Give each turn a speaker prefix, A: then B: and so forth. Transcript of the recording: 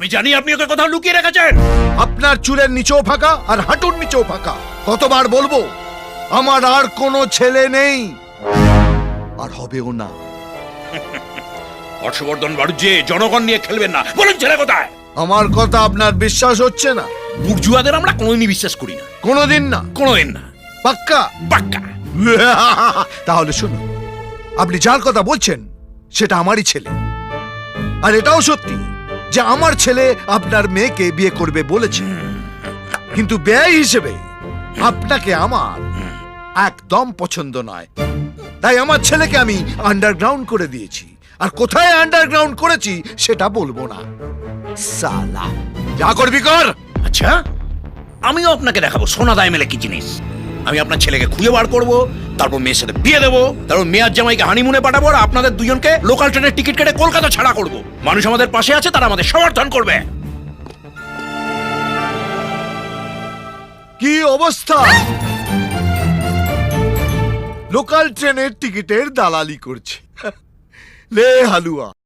A: আমি জানি আপনি ওকে কোথাও লুকিয়ে রেখেছেন।
B: আপনার চুলের নিচেও ফাঁকা আর হাঁটুর নিচেও ফাঁকা। কতবার বলব আমার আর কোনো ছেলে নেই। আর হবেও না।
A: হর্ষবর্ধন বাড়ুজ্জে জনগণ নিয়ে খেলবেন না। বলুন ছেলে কোথায়?
B: আমার কথা আপনার বিশ্বাস হচ্ছে না।
A: বুর্জুয়াদের আমরা কোনোদিনই বিশ্বাস করি না।
B: কোনোদিন না।
A: কোনোদিন না।
B: পাক্কা?
A: পাক্কা।
B: তাহলে শুনুন আপনি যার কথা বলছেন সেটা আমারই ছেলে। আর এটাও সত্যি যে আমার ছেলে আপনার মেয়েকে বিয়ে করবে বলেছে। কিন্তু ব্যয় হিসেবে আপনাকে আমার একদম পছন্দ নয়। তাই আমার ছেলেকে আমি আন্ডারগ্রাউন্ড করে দিয়েছি। আর কোথায় আন্ডারগ্রাউন্ড করেছি সেটা বলব না। সালা। যা করবি কর।
A: আচ্ছা আমিও আপনাকে দেখাবো। সোনা দায় মেলে কি জিনিস? আমি আপনার ছেলেকে খুঁজে বার করব তারপর মেয়ের সাথে বিয়ে দেবো, তারপর মেয়ার জামাইকে হানিমুনে পাঠাবো, আর আপনাদের দুজনকে লোকাল ট্রেনের টিকিট কেটে কলকাতা ছাড়া করব। মানুষ আমাদের পাশে আছে, তারা আমাদের সমর্থন করবে।
B: কি অবস্থা? লোকাল ট্রেনের টিকিটের দালালি করছে। লে হালুয়া।